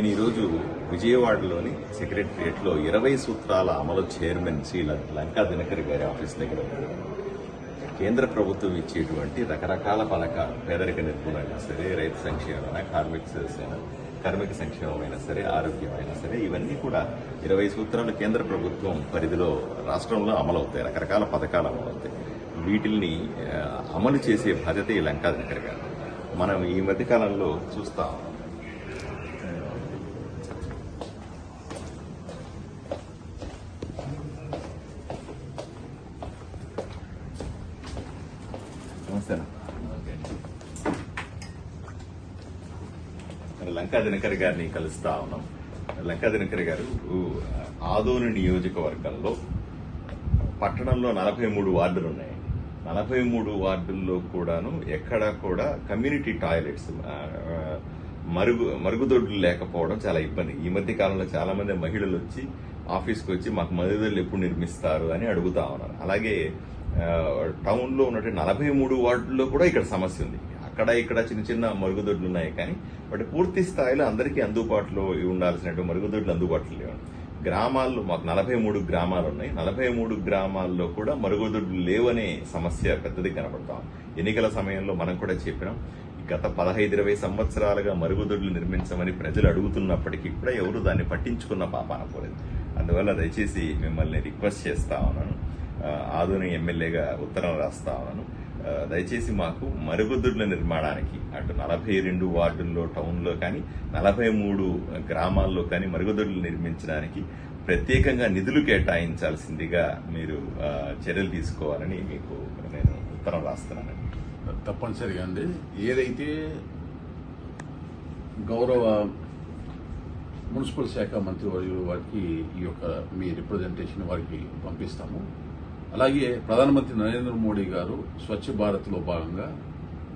నేను ఈరోజు విజయవాడలోని సెక్రటరియట్లో ఇరవై సూత్రాల అమలు చైర్మన్ శ్రీ లంకా దినకర్ గారి ఆఫీస్ దగ్గర కేంద్ర ప్రభుత్వం ఇచ్చేటువంటి రకరకాల పథకాలు పేదరిక నిర్మూలన సరే రైతు సంక్షేమమైనా కార్మిక సదస్సైనా కార్మిక సంక్షేమమైనా సరే ఆరోగ్యమైనా సరే ఇవన్నీ కూడా ఇరవై సూత్రాలు కేంద్ర ప్రభుత్వం పరిధిలో రాష్ట్రంలో అమలవుతాయి రకరకాల పథకాలు అమలవుతాయి. వీటిల్ని అమలు చేసే బాధ్యత ఈ లంకా దినకర్ గారు మనం ఈ మధ్యకాలంలో చూస్తాం నమస్తేనా లంకా దినకర్ గారిని కలుస్తా ఉన్నాం. లంకా దినకర్ గారు ఆదోని నియోజకవర్గంలో పట్టణంలో నలభై మూడు వార్డులు ఉన్నాయి నలభై మూడు వార్డుల్లో కూడాను ఎక్కడా కూడా కమ్యూనిటీ టాయిలెట్స్ మరుగు మరుగుదొడ్లు లేకపోవడం చాలా ఇబ్బంది. ఈ మధ్య కాలంలో చాలా మంది మహిళలు వచ్చి ఆఫీస్కి వచ్చి మాకు మరుగుదొడ్లు ఎప్పుడు నిర్మిస్తారు అని అడుగుతా ఉన్నారు. అలాగే టౌన్లో ఉన్నటువంటి నలభై మూడు వార్డుల్లో కూడా ఇక్కడ సమస్య ఉంది. అక్కడ ఇక్కడ చిన్న చిన్న మరుగుదొడ్లు ఉన్నాయి కానీ వాటి పూర్తి స్థాయిలో అందరికీ అందుబాటులో ఉండాల్సినటువంటి మరుగుదొడ్లు అందుబాటులో లేవు. గ్రామాల్లో మాకు నలభై మూడు గ్రామాలు ఉన్నాయి. నలభై మూడు గ్రామాల్లో కూడా మరుగుదొడ్లు లేవనే సమస్య పెద్దది కనబడతాం ఎన్నికల సమయంలో మనం కూడా చెప్పినాం గత పదహైదు ఇరవై సంవత్సరాలుగా మరుగుదొడ్లు నిర్మించమని ప్రజలు అడుగుతున్నప్పటికీ కూడా ఎవరు దాన్ని పట్టించుకున్న పాపాన పోలేదు. అందువల్ల దయచేసి మిమ్మల్ని రిక్వెస్ట్ చేస్తా ఉన్నాను. ఆధునిక ఎమ్మెల్యేగా ఉత్తరం రాస్తా ఉన్నాను. దయచేసి మాకు మరుగుదొడ్ల నిర్మాణానికి అటు నలభై రెండు వార్డుల్లో టౌన్లో కానీ నలభై మూడు గ్రామాల్లో కానీ మరుగుదొడ్లు నిర్మించడానికి ప్రత్యేకంగా నిధులు కేటాయించాల్సిందిగా మీరు చర్యలు తీసుకోవాలని మీకు నేను ఉత్తరం రాస్తున్నానండి తప్పనిసరిగా అండి. ఏదైతే గౌరవ మున్సిపల్ శాఖ మంత్రి వారికి ఈ యొక్క మీ రిప్రజెంటేషన్ వారికి పంపిస్తాము. అలాగే ప్రధానమంత్రి నరేంద్ర మోడీ గారు స్వచ్ఛ భారత్లో భాగంగా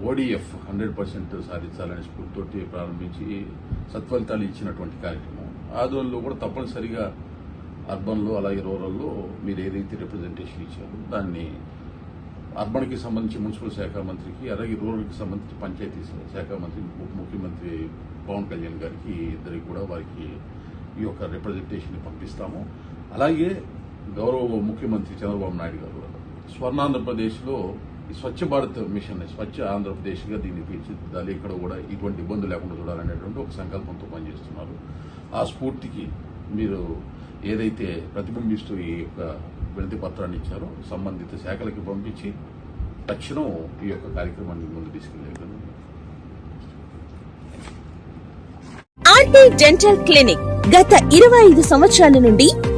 ఓడిఎఫ్ హండ్రెడ్ పర్సెంట్ సాధించాలనే స్ఫూర్తితోటి ప్రారంభించి సత్ఫలితాలు ఇచ్చినటువంటి కార్యక్రమం. ఆధ్వర్యంలో కూడా తప్పనిసరిగా అర్బన్లో అలాగే రూరల్లో మీరు ఏదైతే రిప్రజెంటేషన్ ఇచ్చారో దాన్ని అర్బన్కి సంబంధించి మున్సిపల్ శాఖ మంత్రికి అలాగే రూరల్కి సంబంధించి పంచాయతీ శాఖ మంత్రి ఉప ముఖ్యమంత్రి పవన్ కళ్యాణ్ గారికి ఇద్దరికి కూడా వారికి ఈ యొక్క రిప్రజెంటేషన్ పంపిస్తాము. అలాగే గౌరవ ముఖ్యమంత్రి చంద్రబాబు నాయుడు గారు. స్వర్ణాంధ్రప్రదేశ్లో ఈ స్వచ్ఛ భారత్ మిషన్ స్వచ్ఛ ఆంధ్రప్రదేశ్గా దీన్ని తీర్చిదిద్దాలి. ఇక్కడ కూడా ఇటువంటి ఇబ్బందులు లేకుండా చూడాలనేటువంటి ఒక సంకల్పంతో పనిచేస్తున్నారు. ఆ స్ఫూర్తికి మీరు ఏదైతే ప్రతిబింబిస్తూ ఈ యొక్క వినతి పత్రాన్ని ఇచ్చారో సంబంధిత శాఖలకి పంపించి తక్షణం ఈ యొక్క కార్యక్రమాన్ని ముందు తీసుకెళ్ళే ఆర్టీ డెంటల్ క్లినిక్ గత ఇరవై ఐదు సంవత్సరాల నుండి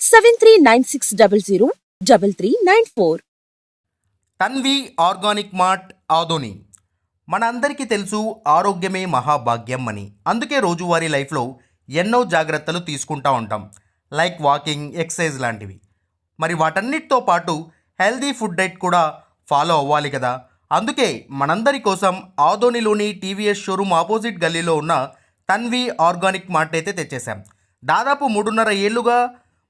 seven three nine six double zero double three nine four. Tanvi organic mart Adoni. మన అందరికీ తెలుసు ఆరోగ్యమే మహాభాగ్యం అని. అందుకే రోజువారీ లైఫ్లో ఎన్నో జాగ్రత్తలు తీసుకుంటా ఉంటాం. లైక్ వాకింగ్ ఎక్సర్సైజ్ లాంటివి. మరి వాటన్నిటితో పాటు హెల్దీ ఫుడ్ డైట్ కూడా ఫాలో అవ్వాలి కదా. అందుకే మనందరి కోసం ఆదోనిలోని టీవీఎస్ షోరూమ్ ఆపోజిట్ గల్లీలో ఉన్న తన్వి ఆర్గానిక్ మార్ట్ అయితే తెచ్చేసాం దాదాపు మూడున్నర ఏళ్ళుగా